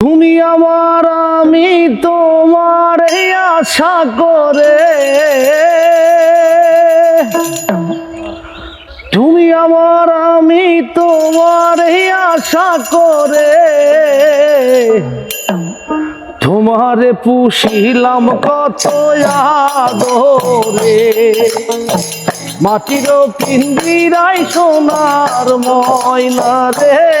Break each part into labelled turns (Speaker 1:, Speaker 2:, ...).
Speaker 1: তুমি আমার, আমি তোমার আশা করে। তুমি আমার, আমি তোমার আশা করে। তোমারে পুষিলাম কত আদরে। মাটির পিন্দিরাই সোনার ময়না রে।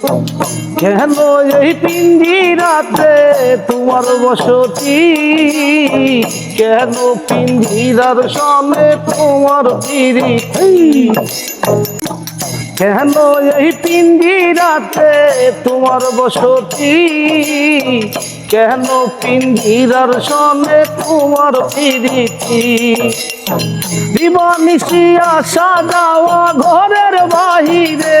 Speaker 1: কেন এই পিঞ্জিরাতে তোমার বসতি? কেন পিঞ্জিরার সামনে তোমার পিরিতি কেন এই পিঞ্জিরাতে তোমার বসতি? কেন পিঞ্জিরার সামনে তোমার পিরিতি দিবানিসি আসা যাওয়া ঘরের বাহিরে।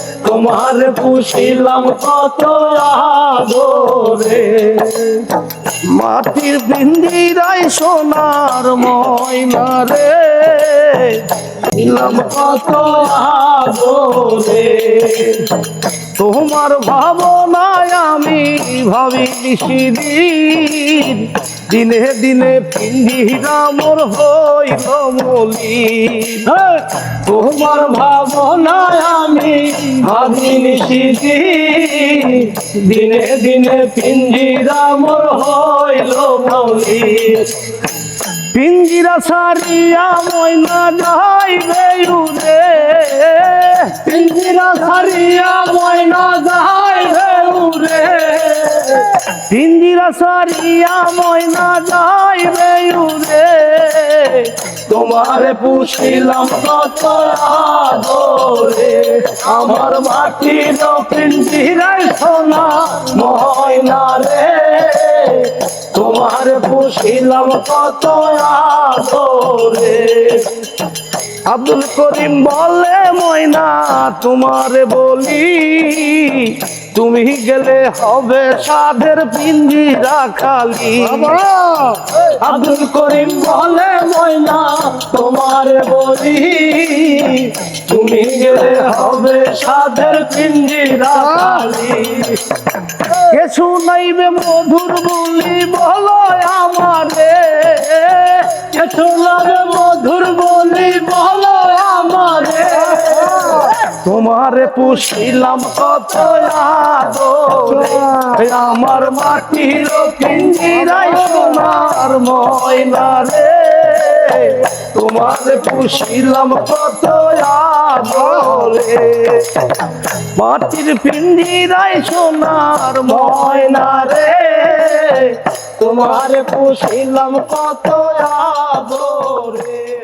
Speaker 1: তোমার পুষিলাম কত আদরে। মাটির পিঞ্জিরাই সোনার ময়না রে দিলাম কত আদরে। তোমার ভাবনায় আমি ভাবি নিশিদিন দিনে দিনে পিন্ধিরা মোর হইল মলি। তোমার ভাবনায় আমি ভাবি নিশিদিন দিনে দিনে পিঞ্জিরা মোর হইল মলি। পিঞ্জিরা সারিয়া ময়না যাইবে উরে পিঞ্জিরা সারিয়া ময়না যাইবে পিঞ্জিরা সারিয়া ময়না যাইবে উরে তোমার পুষিলাম কত আদরে আমার মাটির পিঞ্জিরায় সোনা ময়না রে। তোমার পুষিলাম কত আদরে আব্দুল করিম বলে, ময়না, তোমার বলি তুমি গেলে হবে সাধের পিঞ্জিরা খালি আব্দুল করিম বলে ময়না তোমার বলি। তুমি গেলে হবে সাধের পিঞ্জিরা খালি কিছু নাইবে মধুর বলি তোমারে পুষিলাম কত আমার মাটির সোনার ময়না রে। তোমারে পুষিলাম কত আদরে। মাটির পিঞ্জিরাই সোনার ময়না রে। তোমার পুষিলাম কত আদরে।